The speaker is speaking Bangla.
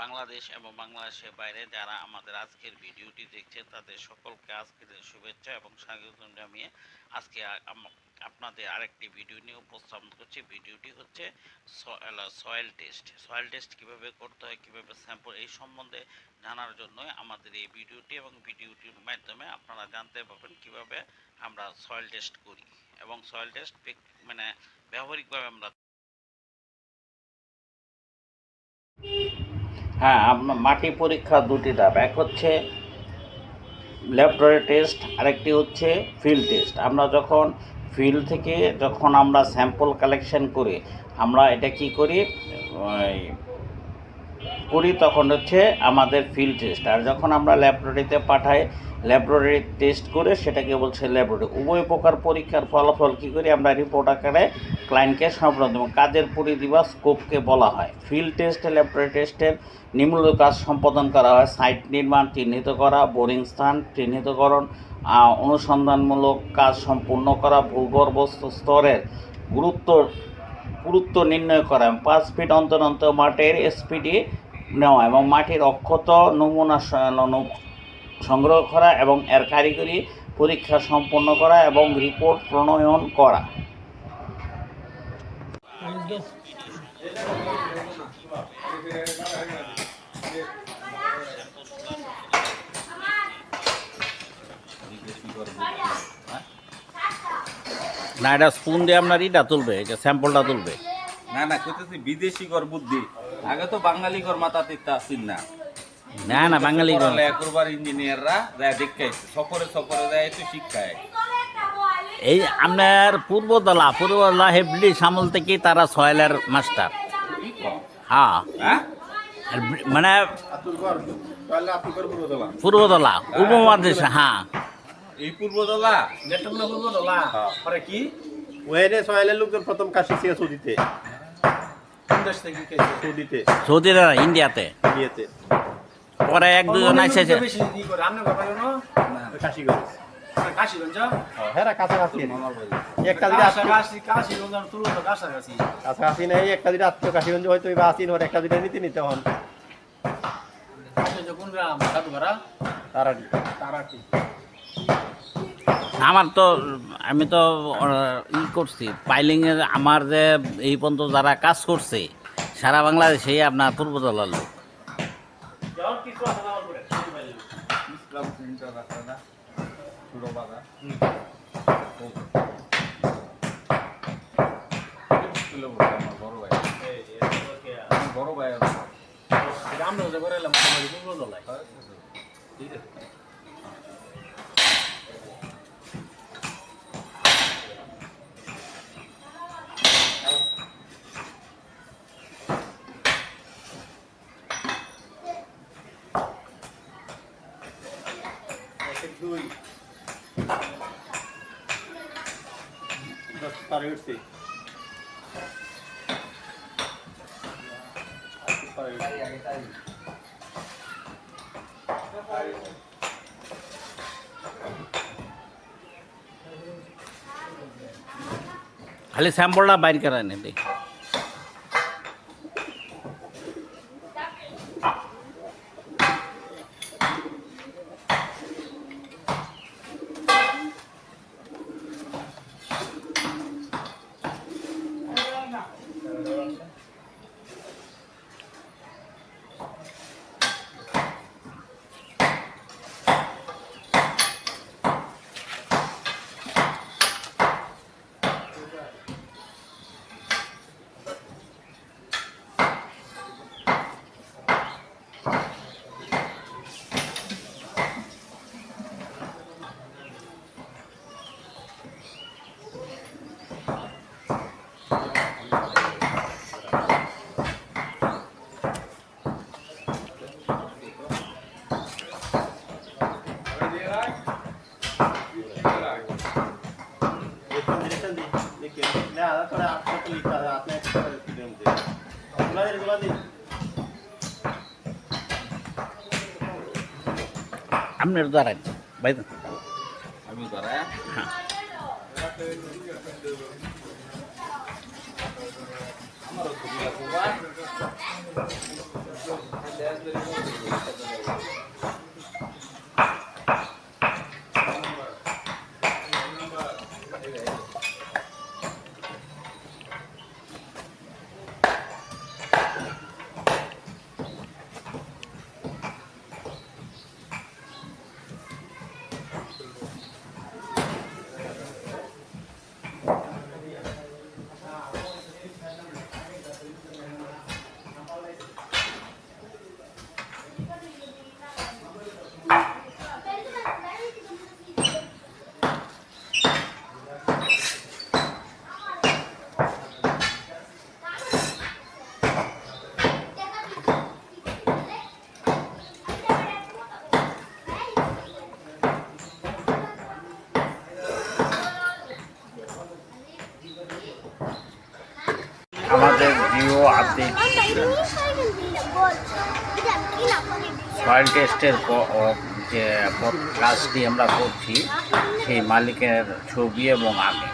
বাংলাদেশ এবং বাংলাদেশের বাইরে যারা আমাদের আজকের ভিডিওটি দেখছে তাদের সকলকে আজকের শুভেচ্ছা এবং স্বাগত জানিয়ে আজকে আপনাদের আরেকটি ভিডিও নিয়ে উপস্থাপন করছি। ভিডিওটি হচ্ছে সয়েল টেস্ট সয়েল টেস্ট কীভাবে করতে হয়, কীভাবে স্যাম্পল এই সম্বন্ধে জানার জন্য আমাদের এই ভিডিওটি এবং ভিডিওটির মাধ্যমে আপনারা জানতে পারবেন কীভাবে আমরা সয়েল টেস্ট করি এবং সয়েল টেস্ট মানে ব্যবহারিকভাবে আমরা হ্যাঁ আপনার মাটি পরীক্ষা দুটি ধাপ। এক হচ্ছে ল্যাবরেটরি টেস্ট, আরেকটি হচ্ছে ফিল্ড টেস্ট। আমরা যখন ফিল্ড থেকে যখন আমরা স্যাম্পল কালেকশন করি, আমরা এটা কি করি? করি তখন হচ্ছে আমাদের ফিল্ড টেস্ট। আর যখন আমরা ল্যাবরেটরিতে পাঠাই, ল্যাবরেটরি টেস্ট করে সেটাকে বলছে ল্যাবরেটরি। উভয় প্রকার পরীক্ষার ফলাফল কী করি? আমরা রিপোর্ট আকারে ক্লায়েন্টকে সম্প্রদান এবং কাজের পরিধি বা স্কোপকে বলা হয়। ফিল্ড টেস্টে, ল্যাবরেটরি টেস্টের নিম্নলিখিত কাজ সম্পাদন করা হয়। সাইট নির্মাণ, চিহ্নিত করা, বোরিং স্থান, চিহ্নিতকরণ অনুসন্ধানমূলক কাজ সম্পূর্ণ করা, ভূগর্ভস্থ স্তরের গুরুত্ব গুরুত্ব নির্ণয় করা এবং পাঁচ ফিট অন্তর অন্তর মাটির এসপিডি নেওয়া এবং মাটির অক্ষত নমুনা সংগ্রহ করা এবং এর কারিগরি পরীক্ষা সম্পন্ন করা এবং রিপোর্ট প্রণয়ন করা। না এটা স্পুন দিয়ে আপনার ইটা তুলবে যে স্যাম্পলটা তুলবে। না না কইতেছি বিদেশি কর বুদ্ধি। আগে তো বাঙালি কর মাথা তিতা আসিন না। না না বাঙালি। পড়ালে একবার ইঞ্জিনিয়াররা যায় দেখে আইছে সফরে সফরে যায় একটু শিক্ষায়। এই আপনার পূর্বতলা পূর্বতলা হে ব্রিটিশ আমল থেকে তারা সয়েলের মাস্টার। হ্যাঁ। হ্যাঁ? মানে আতুরগড় তাহলে আতুরগড় পুরো দেওয়া পূর্বতলা উপমহাদেশ হ্যাঁ। এই পূর্বতলা পরে কি? ওয়েনে সয়েলের লোকজন প্রথম কাশি ছিল সৌদিতে। সৌদিতে। সৌদি ইন্ডিয়াতে। ইন্ডিয়াতে। পরে এক দুজন আসে কাশিগঞ্জ হ্যাঁ কাছাকাছি। একটা দিকে আত্মীয় কাছাকাছি। নেই একটা দিকে আত্মীয় কাশিগঞ্জ হয়তো একটা দিকে নিতে নিতে হন। তারাটি। আমার তো আমি তো ই করছি পাইলিংয়ের আমার যে এই পর্যন্ত যারা কাজ করছে সারা বাংলাদেশেই আপনার পূর্বতলার লোক। দুই দশ পারে উঠছে খালি স্যাম্পলটা ખાલી સાંભળવા બહાર કરાને દે আপনি দাঁড়ান বাইরে আমি দাঁড়ায় হ্যাঁ আমারও সয়েল টেস্টের যে কাজটি আমরা করছি সেই মালিকের ছবি এবং আমি